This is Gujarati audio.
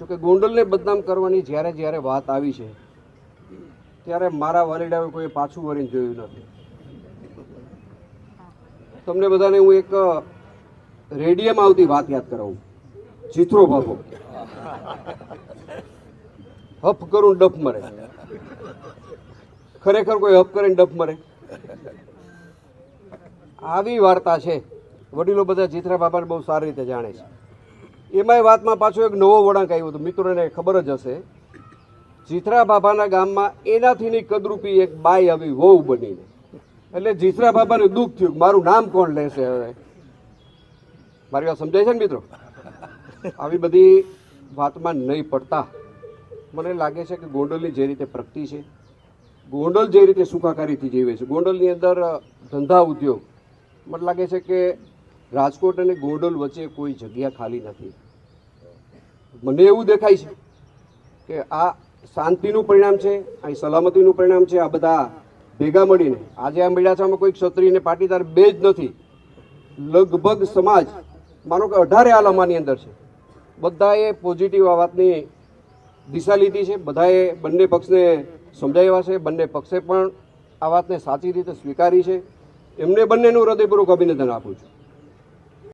જોકે ગોંડલને બદનામ કરવાની જ્યારે જ્યારે વાત આવી છે, ત્યારે મારા વાલીડાએ કોઈ પાછું વળીને જોયું નથી. તમને બધાને હું એક રેડિયમ આવતી વાત યાદ કરાવું. જીથરો બાપો. હપ કરું ડફ મરે. ખરેખર કોઈ હપ કરીને ડફ મરે. આવી વાર્તા છે. વડીલો બધા જીથરા બાબાને બહુ સારી રીતે જાણે છે. એમાંય વાતમાં પાછો એક નવો વળાંક આવ્યો હતો. મિત્રોને ખબર જ હશે. જીથરા બાબાના ગામમાં એનાથીની કદરૂપી એક બાઈ આવી વહુ બનીને. એટલે જીથરા બાબાને દુઃખ થયું મારું નામ કોણ લેશે હવે? મારી વાત સમજાય છે ને મિત્રો? આવી બધી વાતમાં નહીં પડતા. મને લાગે છે કે ગોંડલની જે રીતે પ્રગતિ છે, ગોંડલ જે રીતે સુખાકારીથી જીવે છે, ગોંડલની અંદર ધંધા ઉદ્યોગ, મને લાગે છે કે રાજકોટ અને ગોંડલ વચ્ચે કોઈ જગ્યા ખાલી નથી. મને એવું દેખાય છે કે આ શાંતિનું પરિણામ છે, અહીં સલામતીનું પરિણામ છે, આ બધા ભેગા મળીને. આજે આ મેળાચામાં કોઈ ક્ષત્રિય અને પાટીદાર બે જ નથી. લગભગ સમાજ, માનો કે અઢારે આલામાની અંદર છે. બધાએ પોઝિટિવ આ વાતની દિશા લીધી છે. બધાએ બંને પક્ષને સમજાવ્યા છે. બંને પક્ષે પણ આ વાતને સાચી રીતે સ્વીકારી છે. એમને બંનેનું હૃદયપૂર્વક અભિનંદન આપું છું.